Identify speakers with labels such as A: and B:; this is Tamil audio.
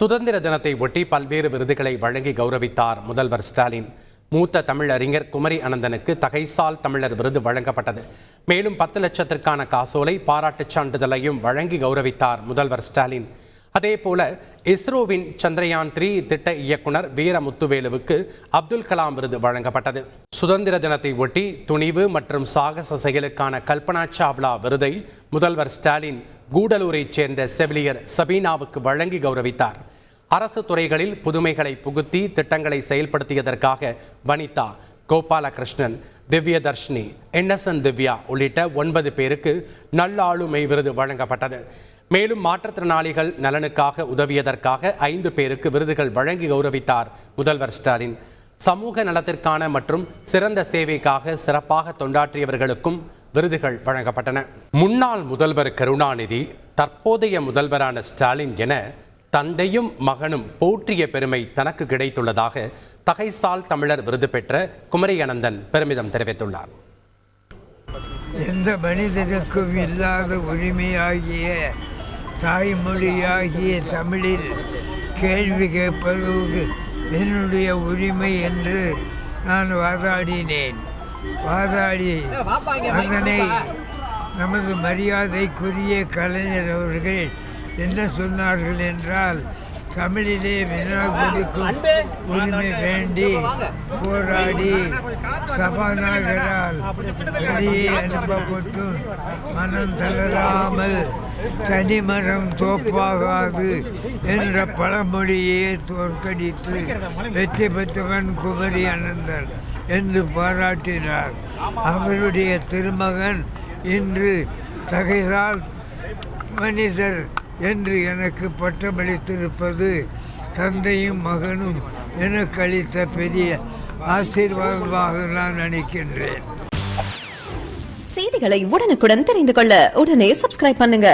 A: சுதந்திர தினத்தை ஒட்டி பல்வேறு விருதுகளை வழங்கி கௌரவித்தார் முதல்வர் ஸ்டாலின். மூத்த தமிழறிஞர் குமரி அனந்தனுக்கு தகைசால் தமிழர் விருது வழங்கப்பட்டது. மேலும் பத்து லட்சத்திற்கான காசோலை பாராட்டுச் சான்றிதழையும் வழங்கி கௌரவித்தார் முதல்வர் ஸ்டாலின். அதேபோல இஸ்ரோவின் சந்திரயான் த்ரீ திட்ட இயக்குனர் வீர முத்துவேலுவுக்கு அப்துல் கலாம் விருது வழங்கப்பட்டது. சுதந்திர தினத்தை ஒட்டி துணிவு மற்றும் சாகச செயலுக்கான கல்பனா சாவ்லா விருதை முதல்வர் ஸ்டாலின் கூடலூரைச் சேர்ந்த செவிலியர் சபீனாவுக்கு வழங்கி கௌரவித்தார். அரசு துறைகளில் புதுமைகளை புகுத்தி திட்டங்களை செயல்படுத்தியதற்காக வனிதா கோபாலகிருஷ்ணன் திவ்யதர்ஷினி இன்னசன் திவ்யா உள்ளிட்ட ஒன்பது பேருக்கு நல்லாளுமை விருது வழங்கப்பட்டது. மேலும் மாற்றுத்திறனாளிகள் நலனுக்காக உதவியதற்காக ஐந்து பேருக்கு விருதுகள் வழங்கி கௌரவித்தார் முதல்வர் ஸ்டாலின். சமூக நலத்திற்கான மற்றும் சிறந்த சேவைக்காக சிறப்பாக தொண்டாற்றியவர்களுக்கும் விருதுகள் வழங்கப்பட்டன. முன்னாள் முதல்வர் கருணாநிதி தற்போதைய முதல்வரான ஸ்டாலின் என தந்தையும் மகனும் போற்றிய பெருமை தனக்கு கிடைத்துள்ளதாக தகைசால் தமிழர் விருது பெற்ற குமரி அனந்தன் பெருமிதம் தெரிவித்துள்ளார்.
B: எந்த மனிதனுக்கும் இல்லாத உரிமையாகிய தாய்மொழியாகிய தமிழில் கேள்வி கேட்பது என்னுடைய உரிமை என்று நான் வாதாடினேன். வாதாடி அதனை நமது மரியாதைக்குரிய கலைஞர் அவர்கள் என்ன சொன்னார்கள் என்றால் தமிழிலே வினா கொடுக்கும் உரிமை வேண்டி போராடி சபாநாயகரால் வெளியே அனுப்பப்பட்டு மனம் தளராமல் தனிமரம் தோப்பாகாது என்ற பழமொழியை தோற்கடித்து வெற்றி பெற்றவன் குமரி அனந்தன் என்று பாராட்டினார். அவருடைய திருமகன் இன்று தகைசால் மனிதர் என்று எனக்கு பட்டமளித்திருப்பது தந்தையும் மகனும் எனக்கு அளித்த பெரிய ஆசீர்வாதமாக நான் நினைக்கின்றேன்.
C: செய்திகளை உடனுக்குடன் தெரிந்து கொள்ள உடனே சப்ஸ்கிரைப் பண்ணுங்க.